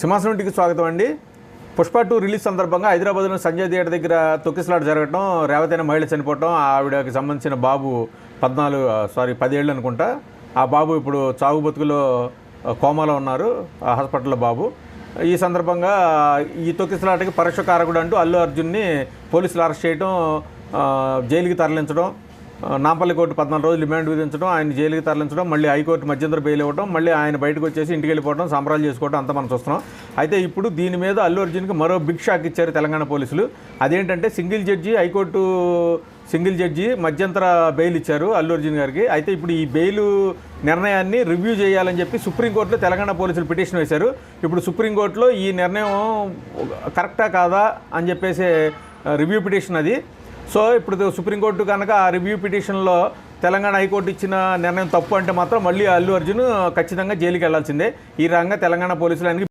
సింహాసనం ఇంటికి స్వాగతం అండి. పుష్ప టూ రిలీజ్ సందర్భంగా హైదరాబాద్లో సంజయ్ థియేటర్ దగ్గర తొక్కిసలాట జరగటం రేవతైన మహిళ చనిపోవటం ఆవిడకి సంబంధించిన బాబు పద్నాలుగు సారీ పదేళ్ళు అనుకుంటా. ఆ బాబు ఇప్పుడు చావు బతుకులో కోమాలో ఉన్నారు ఆ హాస్పిటల్లో బాబు. ఈ సందర్భంగా ఈ తొక్కిసలాటకి పరోక్ష కారకుడు అంటూ అల్లు అర్జున్ని పోలీసులు అరెస్ట్ చేయడం జైలుకి తరలించడం నాంపల్లి కోర్టు పద్నాలుగు రోజులు రిమాండ్ విధించడం ఆయన జైలుకి తరలించడం మళ్ళీ హైకోర్టు మధ్యంతర బెయిల్ ఇవ్వడం మళ్ళీ ఆయన బయటకు వచ్చేసి ఇంటికి వెళ్ళిపోవడం సంబరాలు చేసుకోవడం అంతా మనం చూస్తున్నాం. అయితే ఇప్పుడు దీని మీద అల్లు అర్జున్కి మరో బిగ్ షాక్ ఇచ్చారు తెలంగాణ పోలీసులు. అదేంటంటే single judge high court single judge మధ్యంతర బెయిల్ ఇచ్చారు అల్లు అర్జున్ గారికి. అయితే ఇప్పుడు ఈ బెయిల్ నిర్ణయాన్ని రివ్యూ చేయాలని చెప్పి సుప్రీంకోర్టులో తెలంగాణ పోలీసులు పిటిషన్ వేశారు. ఇప్పుడు సుప్రీంకోర్టులో ఈ నిర్ణయం కరెక్టా కాదా అని చెప్పేసి రివ్యూ పిటిషన్ అది. సో ఇప్పుడు సుప్రీంకోర్టు కనుక ఆ రివ్యూ పిటిషన్లో తెలంగాణ హైకోర్టు ఇచ్చిన నిర్ణయం తప్పు అంటే మాత్రం మళ్ళీ అల్లు అర్జున్ ఖచ్చితంగా జైలుకి వెళ్ళాల్సిందే. ఈ రంగ తెలంగాణ పోలీసులు ఆయనకి